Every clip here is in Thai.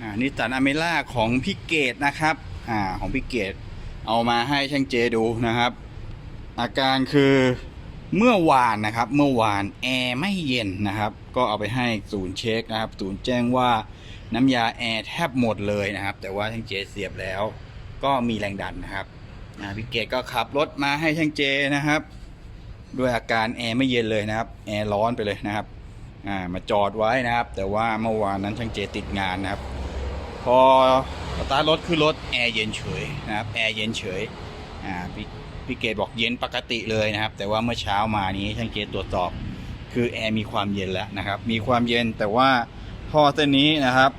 อ่านิสสันอเมร่าของพี่เกดนะครับ อ่าของพี่เกดเอามาให้ช่างเจดูนะครับ อาการคือเมื่อวานนะครับ เมื่อวานแอร์ไม่เย็นนะครับ ก็เอาไปให้ศูนย์เช็คนะครับศูนย์แจ้งว่าน้ำยาแอร์แทบหมดเลยนะครับ แต่ว่าช่างเจเสียบแล้ว ก็มีแรงดันนะครับพี่เกดก็ขับรถมาให้ช่างเจนะครับ ด้วยอาการแอร์ไม่เย็นเลยนะครับ แอร์ร้อนไปเลยนะครับ อ่ามาจอดไว้นะครับ แต่ว่าเมื่อวานนั้นช่างเจติดงานนะครับ พอสตาร์ทรถขึ้นรถแอร์เย็นเฉยนะครับแอร์เย็นเฉยอ่าพี่พี่เกดบอกเย็นปกติเลยนะครับ แต่ว่าเมื่อเช้ามานี้ช่างเกดตรวจสอบคือแอร์มีความเย็นแล้วนะครับ มีความเย็นแต่ว่าท่อเส้นนี้นะครับ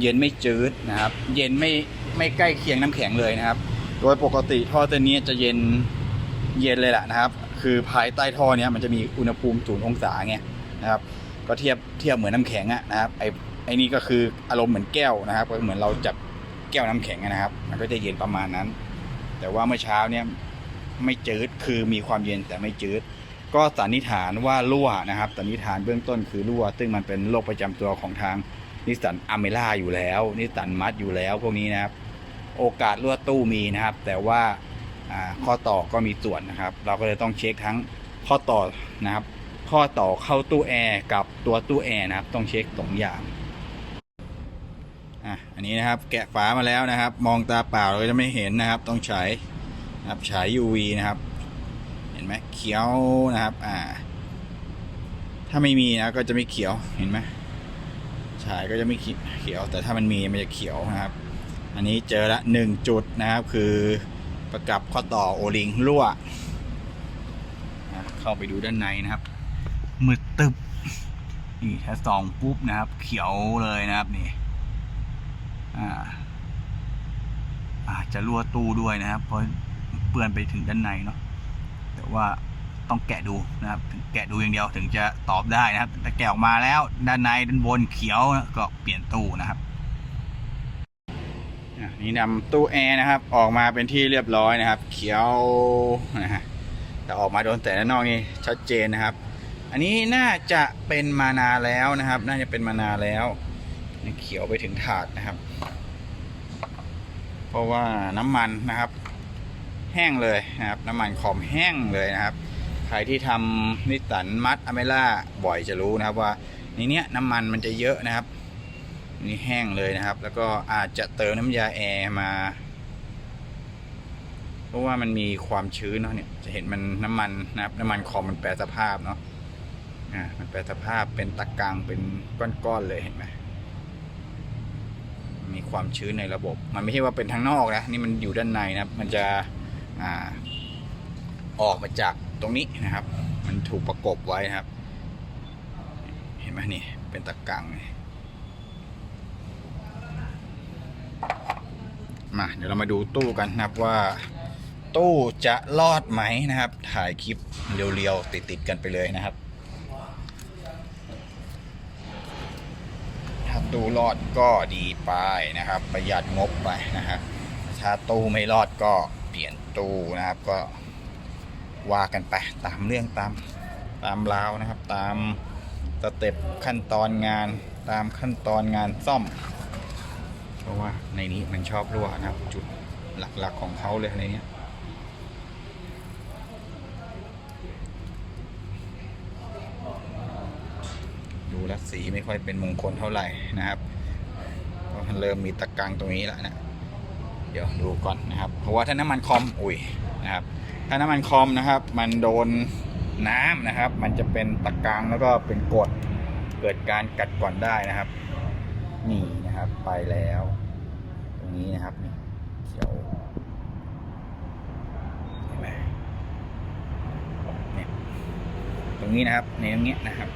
เย็นไม่จืดนะครับ เย็นไม่ไม่ใกล้เคียงน้ำแข็งเลยนะครับ โดยปกติท่อเส้นนี้จะเย็นเย็นเลยแหละนะครับ คือภายใต้ท่อเนี้ยมันจะมีอุณหภูมิศูนย์องศาไงนะครับ ก็เทียบเทียบเหมือนน้ำแข็งอะนะครับไอ ไอนี่ก็คืออารมณ์เหมือนแก้วนะครับก็เหมือนเราจับแก้วน้ำแข็งนะครับ มันก็จะเย็นประมาณนั้น แต่ว่าเมื่อเช้าเนี้ยไม่จืดคือมีความเย็นแต่ไม่จืด ก็สันนิษฐานว่ารั่วนะครับสันนิษฐานเบื้องต้นคือรั่ว ซึ่งมันเป็นโรคประจำตัวของทางนิสสันอเมร่าอยู่แล้วนิสสันมัดอยู่แล้วพวกนี้นะครับ โอกาสรั่วตู้มีนะครับ แต่ว่าอ่าข้อต่อก็มีส่วนนะครับ เราก็เลยต้องเช็คทั้งข้อต่อนะครับ ข้อต่อเข้าตู้แอร์กับตัวตู้แอร์นะครับ ต้องเช็คสองอย่าง อะอันนี้นะครับแกะฝามาแล้วนะครับ มองตาเปล่าเราจะไม่เห็นนะครับ ต้องใช้นะครับฉาย UV นะครับ เห็นไหมเขียวนะครับ อ่า ถ้าไม่มีนะก็จะไม่เขียวเห็นไหมฉายก็จะไม่เขียว แต่ถ้ามันมีมันจะเขียวนะครับ อันนี้เจอละหนึ่งจุดนะครับ คือประกับข้อต่อโอลิงรั่วนะเข้าไปดูด้านในนะครับมืดตึบนี่ถ้าส่องปุ๊บนะครับ เขียวเลยนะครับนี่ อาจจะรั่วตู้ด้วยนะครับ เพราะเปื้อนไปถึงด้านในเนาะแต่ว่าต้องแกะดูนะครับแกะดูอย่างเดียวถึงจะตอบได้นะครับถ้าแกะออกมาแล้วด้านในด้านบนเขียวก็เปลี่ยนตู้นะครับนี่นำตู้แอร์นะครับ ออกมาเป็นที่เรียบร้อยนะครับ เขียวนะฮะแต่ออกมาโดนแต่ด้านนอกนี่ชัดเจนนะครับ อันนี้น่าจะเป็นมานานแล้วนะครับ น่าจะเป็นมานานแล้ว เขียวไปถึงถาดนะครับ เพราะว่าน้ำมันนะครับ แห้งเลยนะครับ น้ำมันขอมแห้งเลยนะครับ ใครที่ทำนิสสันมัดอเมล่าบ่อยจะรู้นะครับว่าในเนี้ยน้ำมันมันจะเยอะนะครับ นี่แห้งเลยนะครับ แล้วก็อาจจะเติมน้ำยาแอร์มาเพราะว่ามันมีความชื้นเนาะเนี่ยจะเห็นมันน้ำมันนะครับ น้ำมันคอมมันแปรสภาพเนาะอ่ามันแปรสภาพเป็นตะกังเป็นก้อนๆเลยเห็นไหม มีความชื้นในระบบ มันไม่ใช่ว่าเป็นทางนอกนะนี่มันอยู่ด้านในนะมันจะอออกมาจากตรงนี้นะครับ มันถูกประกบไว้นะครับ เห็นไหมนี่เป็นตะกังมาเดี๋ยวเรามาดูตู้กันนะครับว่า ตู้จะรอดไหมนะครับ ถ่ายคลิปเรียวๆติดๆกันไปเลยนะครับถ้า ตู้รอดก็ดีไปนะครับ ประหยัดงบไปนะครับถ้าตู้ไม่รอดก็เปลี่ยนตู้นะครับก็ว่ากันไปตามเรื่องตามตามราวนะครับ ตามสเต็ปขั้นตอนงานตามขั้นตอนงานซ่อม เพราะว่าในนี้มันชอบรั่วนะครับ จุดหลักๆของเขาเลยในนี้ย ดูแลวสีไม่ค่อยเป็นมงคลเท่าไหร่นะครับเพราะมันเริ่มมีตะกังตรงนี้แล้วนะเดี๋ยวดูก่อนนะครับเพราะว่าถ้าน้ำมันคอมอุ้ยนะครับถ้าน้ำมันคอมนะครับ มันโดนน้ำนะครับ มันจะเป็นตะกังแล้วก็เป็นกดเกิดการกัดก่อนได้นะครับ นี่นะครับไปแล้ว ตรงนี้นะครับนี่เขียวเห็นไหมเนี่ยตรงนี้นะครับในตรงนี้นะครับ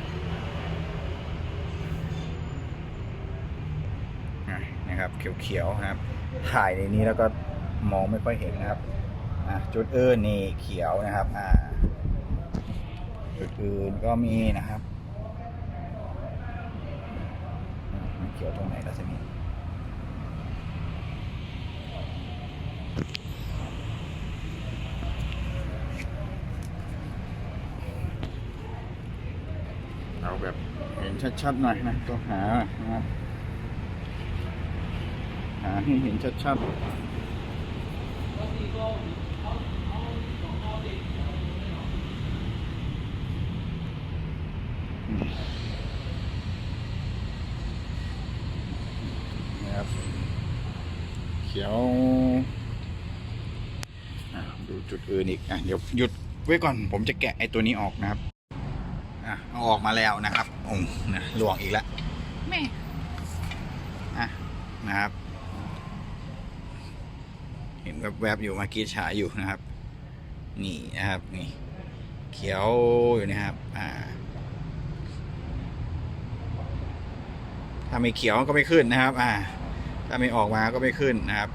อะ นะครับเขียวๆนะครับ ถ่ายในนี้แล้วก็มองไม่ค่อยเห็นนะครับจุดอื่นนี่เขียวนะครับจุดอื่นก็มีนะครับเขียวตรงไหนล่ะสินี่เอาแบบเห็นชัดๆหน่อยนะต้องหานะครับ หาให้เห็นชัดๆอืมนะครับ เขียวอะดูจุดอื่นอีกอะเดี๋ยวหยุดไว้ก่อนผมจะแกะไอ้ตัวนี้ออกนะครับอะเอาออกมาแล้วนะครับโอ้นะหลวงอีกแล้วแม่อะนะครับ เห็นแวบๆอยู่เมื่อกี้ฉายอยู่นะครับ นี่นะครับนี่ เขียวอยู่นะครับ อ่า ถ้าไม่เขียวก็ไม่ขึ้นนะครับ อ่า ถ้าไม่ออกมาก็ไม่ขึ้นนะครับ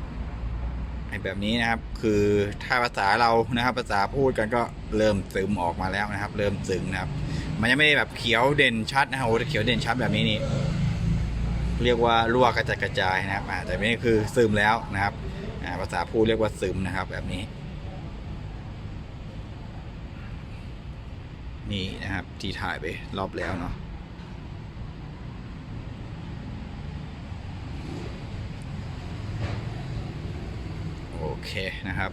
ไอ้แบบนี้นะครับ คือถ้าภาษาเรานะครับ ภาษาพูดกันก็เริ่มซึมออกมาแล้วนะครับ เริ่มซึงนะครับ มันยังไม่ได้แบบเขียวเด่นชัดนะครับโอ้เขียวเด่นชัดแบบนี้นี่เรียกว่ารั่วกระจัดกระจายนะครับอ่แต่นี่คือซึมแล้วนะครับ ภาษาพูดเรียกว่าซึมนะครับ แบบนี้ นี่นะครับ ที่ถ่ายไปรอบแล้วเนาะโอเคนะครับ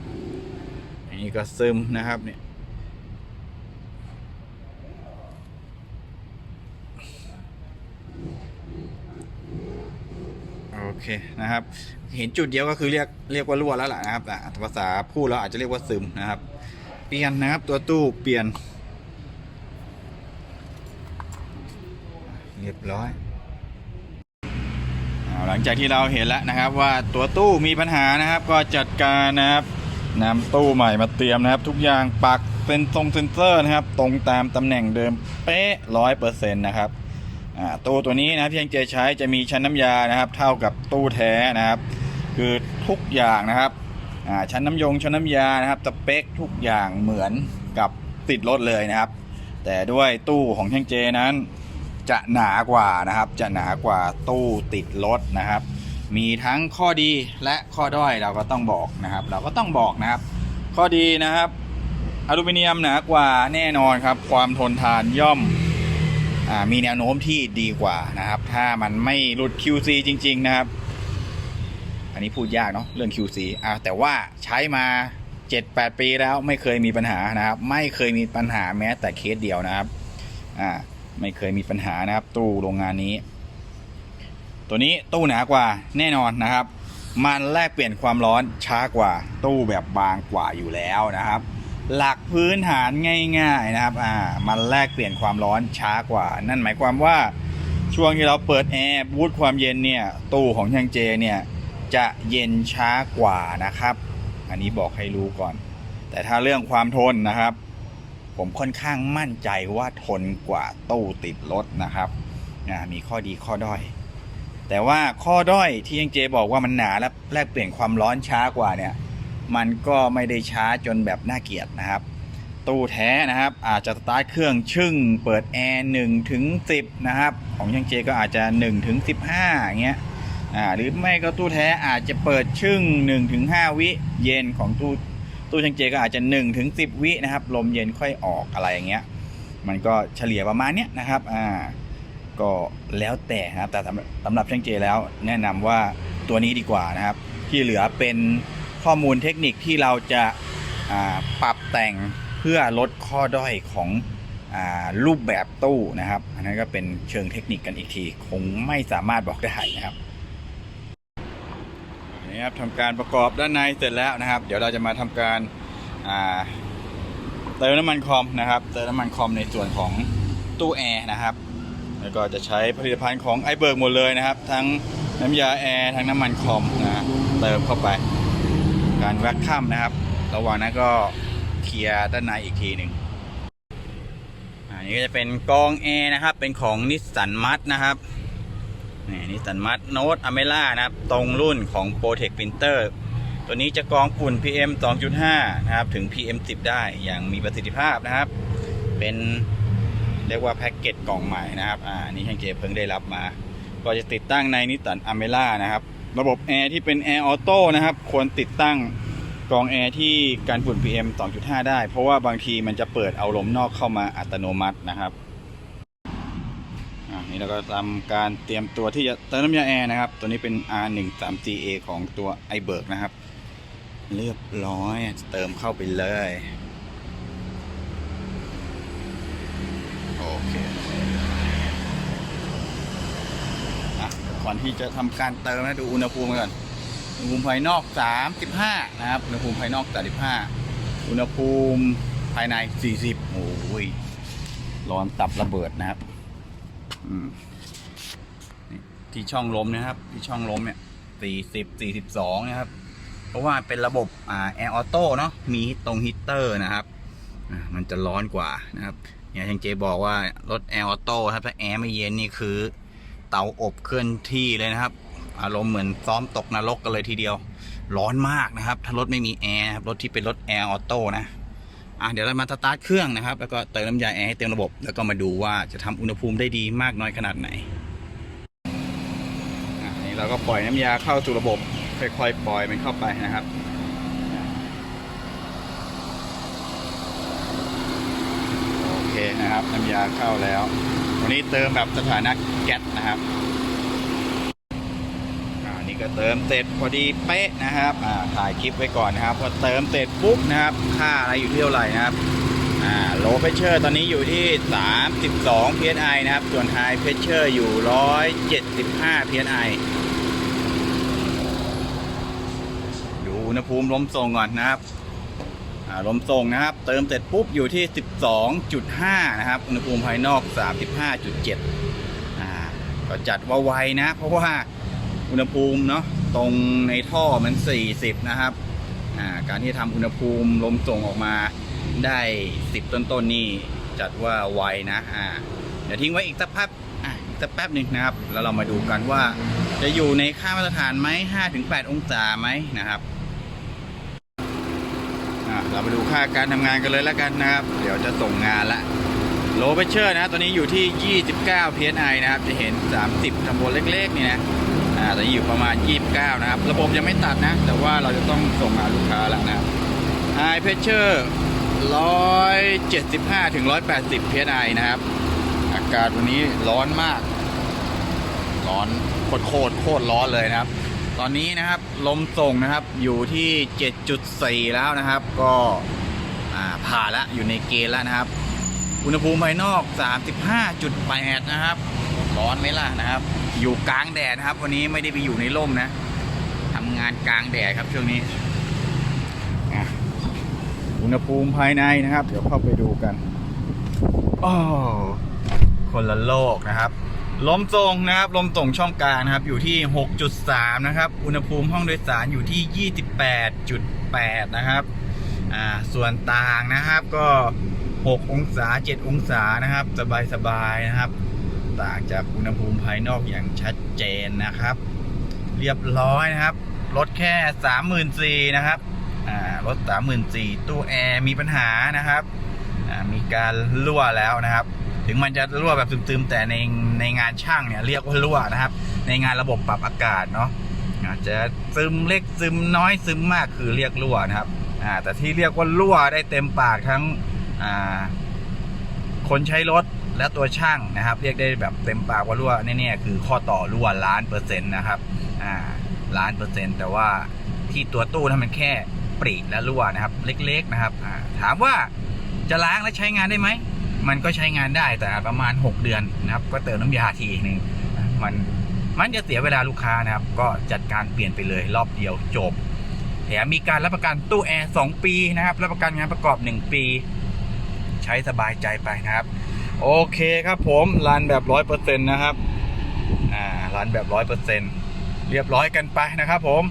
อันนี้ก็ซึมนะครับเนี่ย โอ เคนะครับ เห็นจุดเดียวก็คือเรียกเรียกว่ารั่วแล้วล่ะนะครับภาษาพูดเราอาจจะเรียกว่าซึมนะครับ เปลี่ยนนะครับตัวตู้เปลี่ยน เรียบร้อยหลังจากที่เราเห็นแล้วนะครับว่าตัวตู้มีปัญหานะครับ ก็จัดการนะครับนำตู้ใหม่มาเตรียมนะครับ ทุกอย่างปักเป็นทรงเซนเซอร์นะครับ ตรงตามตำแหน่งเดิมเป๊ะร้อยเปอร์เซ็นต์นะครับ ตู้ตัวนี้นะครับที่ยังเจใช้จะมีชั้นน้ำยานะครับ เท่ากับตู้แท้นะครับ คือทุกอย่างนะครับชั้นน้ำยงชั้นน้ำยานะครับสเปคทุกอย่างเหมือนกับติดรถเลยนะครับ แต่ด้วยตู้ของเช่างเจนั้น จะหนากว่านะครับ จะหนากว่าตู้ติดรถนะครับ มีทั้งข้อดีและข้อด้อยเราก็ต้องบอกนะครับ เราก็ต้องบอกนะครับ ข้อดีนะครับอลูมิเนียมหนากว่าแน่นอนครับ ความทนทานย่อม มีแนวโน้มที่ดีกว่านะครับ ถ้ามันไม่หลุด QC จริง ๆ นะครับ อันนี้พูดยากเนาะเรื่อง QC อ่าแต่ว่าใช้มา 7-8 ปีแล้วไม่เคยมีปัญหานะครับ ไม่เคยมีปัญหาแม้แต่เคสเดียวนะครับอ่าไม่เคยมีปัญหานะครับ ตู้โรงงานนี้ ตัวนี้ตู้หนากว่าแน่นอนนะครับ มันแลกเปลี่ยนความร้อนช้ากว่าตู้แบบบางกว่าอยู่แล้วนะครับ หลักพื้นฐานง่าย ๆนะครับ อ่า มันแลกเปลี่ยนความร้อนช้ากว่า นั่นหมายความว่าช่วงที่เราเปิดแอร์บูตความเย็นเนี่ย ตู้ของช่างเจเนี่ยจะเย็นช้ากว่านะครับ อันนี้บอกให้รู้ก่อน แต่ถ้าเรื่องความทนนะครับ ผมค่อนข้างมั่นใจว่าทนกว่าตู้ติดรถนะครับอ่ามีข้อดีข้อด้อย แต่ว่าข้อด้อยที่ยังเจบอกว่ามันหนาและแลกเปลี่ยนความร้อนช้ากว่าเนี่ย มันก็ไม่ได้ช้าจนแบบน่าเกลียดนะครับ ตู้แท้นะครับ อาจจะสตาร์ทเครื่องชึ่ง เปิดแอร์หนึ่งถึงสิบนะครับ ของยังเจก็อาจจะ1นถึงสิบห้าอย่างเงี้ยอ่าหรือไม่ก็ตู้แท้อาจจะเปิดชึ่ง1ถึงห้าวิเย็นของตู้ตู้ยังเจก็อาจจะ1ถึงสิบวินะครับ ลมเย็นค่อยออกอะไรอย่างเงี้ย มันก็เฉลี่ยประมาณเนี้ยนะครับอ่าก็แล้วแต่นะครับแต่สำหรับสำหรับช่างเจแล้วแนะนำว่าตัวนี้ดีกว่านะครับ ที่เหลือเป็น ข้อมูลเทคนิคที่เราจะาปรับแต่งเพื่อลดข้อด้อยของอรูปแบบตู้นะครับ อันนั้นก็เป็นเชิงเทคนิคกันอีกที คงไม่สามารถบอกได้นะครับนี่ครับทำการประกอบด้านในเสร็จแล้วนะครับ เดี๋ยวเราจะมาทำการาเติมน้ำมันคอมนะครับเติมน้ำมันคอมในส่วนของตู้แอร์นะครับแล้วก็จะใช้ผลิตภัณฑ์ของไอเบิร์กหมดเลยนะครับ ทั้งน้ำยาแอร์ทั้งน้ำมันคอมนะเติมเข้าไป การแว็กคัมนะครับ ระหว่างนั้นก็เคลียร์ด้านในอีกทีหนึ่งอันนี้ก็จะเป็นกองแอร์นะครับ เป็นของนิสสันมัดนะครับนี่นิสสันมัดโน e อเมล่านะครับ ตรงรุ่นของ Protect Printer ตัวนี้จะกองฝุ่น PM 2.5 นะครับ ถึง PM 10 ได้อย่างมีประสิทธิภาพนะครับ เป็นเรียกว่าแพ็กเกจกล่องใหม่นะครับ อ่าอันนี่ช่างเจเพิ่งได้รับมา ก็จะติดตั้งในนิสสันอเมล่านะครับ ระบบแอร์ที่เป็นแอร์ออโต้นะครับ ควรติดตั้งกรองแอร์ที่การฝุ่น PM 2.5 ได้ เพราะว่าบางทีมันจะเปิดเอาลมนอกเข้ามาอัตโนมัตินะครับอ่าในนี่เราก็ทำการเตรียมตัวที่จะเติมน้ำยาแอร์นะครับ ตัวนี้เป็น R13GA ของตัว i b e r g นะครับ เรียบร้อยเติมเข้าไปเลย โอเคอะ ก่อนที่จะทำการเติมนะดูอุณหภูมิก่อนอุณหภูมิภายนอก 35 นะครับอุณหภูมิภายนอก 35 อุณหภูมิภายใน 40 โอ้ยร้อนตับระเบิดนะครับที่ช่องลมนะครับ ที่ช่องลมเนี่ย 40 42 นะครับ เพราะว่าเป็นระบบอ่าแอร์ออโต้เนาะมีตรงฮีตเตอร์นะครับมันจะร้อนกว่านะครับเนี่ยช่างเจบอกว่ารถแอร์ออโต้ครับถ้าแอร์ไม่เย็นนี่คือ ตาอบเคลื่อนที่เลยนะครับ อารมณ์เหมือนซ้อมตกนรกกันเลยทีเดียว ร้อนมากนะครับ ถ้ารถไม่มีแอร์รถที่เป็นรถแอร์ออโต้นะอะเดี๋ยวเรามาสตาร์ทเครื่องนะครับ แล้วก็เติมน้ำยาแอร์ให้เต็มระบบ แล้วก็มาดูว่าจะทำอุณหภูมิได้ดีมากน้อยขนาดไหนนี่เราก็ปล่อยน้ำยาเข้าสู่ระบบค่อยๆปล่อยมันเข้าไปนะครับโอเคนะครับ น้ำยาเข้าแล้ว วันนี้เติมแบบสถานะแก๊สนะครับอ่านี่ก็เติมเสร็จพอดีเป๊ะนะครับอ่าถ่ายคลิปไว้ก่อนนะครับ พอเติมเสร็จปุ๊บนะครับ ค่าอะไรอยู่ที่เท่าไหร่นะครับอ่าโลเพชเชอร์ตอนนี้อยู่ที่ 32 psi นะครับ ส่วนไฮเพชเชอร์อยู่ 175 psi ดูอุณหภูมิลมส่งก่อนนะครับ ลมส่งนะครับ เติมเสร็จปุ๊บอยู่ที่ 12.5 นะครับ อุณหภูมิภายนอก 35.7อ่าก็จัดว่าไวนะ เพราะว่าอุณหภูมิเนาะตรงในท่อมัน 40 นะครับอ่าการที่ทำอุณหภูมิลมส่งออกมาได้ 10 ต้นๆนนี่จัดว่าไวนะอ่าเดี๋ยวทิ้งไว้อีกสักแป๊บอะอีกสักแป๊บหนึ่งนะครับ แล้วเรามาดูกันว่าจะอยู่ในค่ามาตรฐานไหม5-8 องศาไหมนะครับ เรามาดูค่าการทำงานกันเลยแล้วกันนะครับ เดี๋ยวจะส่งงานละโลเปเชอร์นะตัวนี้อยู่ที่ 29 psi นะครับ จะเห็น 30ทำบนเล็กๆนี่นะอ่าตอนนี้อยู่ประมาณ 29 นะครับ ระบบยังไม่ตัดนะ แต่ว่าเราจะต้องส่งหาลูกค้าแล้วนะครับ High Pressure 175ถึง180 psi นะครับ อากาศวันนี้ร้อนมาก ร้อนโคตรโคตรร้อนเลยนะครับ ตอนนี้นะครับ ลมส่งนะครับอยู่ที่ 7.4 แล้วนะครับ ก็ผ่านล้วอยู่ในเกณฑ์แล้วนะครับ อุณหภูมิภายนอก 35.8 นะครับร้อนไหมล่ะนะครับ อยู่กลางแดดนะครับ วันนี้ไม่ได้ไปอยู่ในร่มนะทำงานกลางแดดครับช่วงนี้อุณหภูมิภายในนะครับ เดี๋ยวเข้าไปดูกัน โอ้คนละโลกนะครับ ลมส่งนะครับลมส่งช่องกลางนะครับ อยู่ที่ 6.3 นะครับ อุณหภูมิห้องโดยสารอยู่ที่ 28.8 นะครับอ่าส่วนต่างนะครับก็ 6 องศา 7 องศานะครับ สบายๆนะครับ ต่างจากอุณหภูมิภายนอกอย่างชัดเจนนะครับ เรียบร้อยนะครับลดแค่สามหมื่นสี่นะครับอ่ารถสามหมื่นสี่ตู้แอร์มีปัญหานะครับมีการรั่วแล้วนะครับ ถึงมันจะรั่วแบบซึมๆ แต่ในในงานช่างเนี่ยเรียกว่ารั่วนะครับ ในงานระบบปรับอากาศเนาะอาจจะซึมเล็กซึมน้อยซึมมากคือเรียกรั่วนะครับอ่าแต่ที่เรียกว่ารั่วได้เต็มปากทั้งอ่าคนใช้รถและตัวช่างนะครับ เรียกได้แบบเต็มปากว่ารั่วแน่ๆคือข้อต่อรั่วล้านเปอร์เซ็นต์นะครับอ่าล้านเปอร์เซ็นต์แต่ว่าที่ตัวตู้นั้นมันแค่ปรีและรั่วนะครับ เล็กๆนะครับ ถามว่าจะล้างและใช้งานได้ไหม มันก็ใช้งานได้แต่ประมาณ 6 เดือนนะครับ ก็เติมน้ำยาทีหนึ่งมันมันจะเสียเวลาลูกค้านะครับ ก็จัดการเปลี่ยนไปเลยรอบเดียวจบแถมมีการรับประกันตู้แอร์2ปีนะครับ รับประกันงานประกอบ 1 ปี ใช้สบายใจไปนะครับ โอเคครับผมรันแบบร้อยเปอร์เซ็นต์นะครับอ่ารันแบบร้อยเปอร์เซ็นต์เรียบร้อยกันไปนะครับผม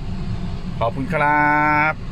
ขอบคุณครับ